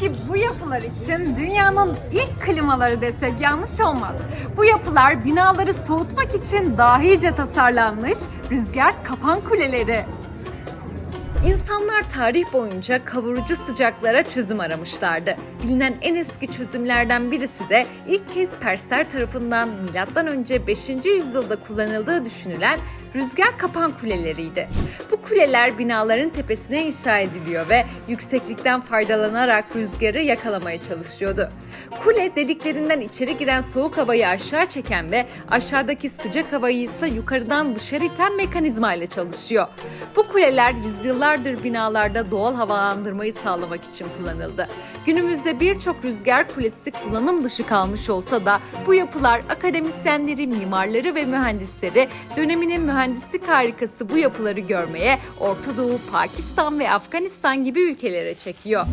Peki bu yapılar için dünyanın ilk klimaları desek yanlış olmaz. Bu yapılar binaları soğutmak için dahice tasarlanmış rüzgar kapan kuleleri. İnsanlar tarih boyunca kavurucu sıcaklara çözüm aramışlardı. Bilinen en eski çözümlerden birisi de ilk kez Persler tarafından M.Ö. 5. yüzyılda kullanıldığı düşünülen rüzgar kapan kuleleriydi. Bu kuleler binaların tepesine inşa ediliyor ve yükseklikten faydalanarak rüzgarı yakalamaya çalışıyordu. Kule deliklerinden içeri giren soğuk havayı aşağı çeken ve aşağıdaki sıcak havayı ise yukarıdan dışarı iten mekanizma ile çalışıyor. Bu kuleler yüzyıllardır binalarda doğal havalandırmayı sağlamak için kullanıldı. Günümüzde birçok rüzgar kulesi kullanım dışı kalmış olsa da bu yapılar akademisyenleri, mimarları ve mühendisleri döneminin mühendislik harikası bu yapıları görmeye Orta Doğu, Pakistan ve Afganistan gibi ülkelere çekiyor.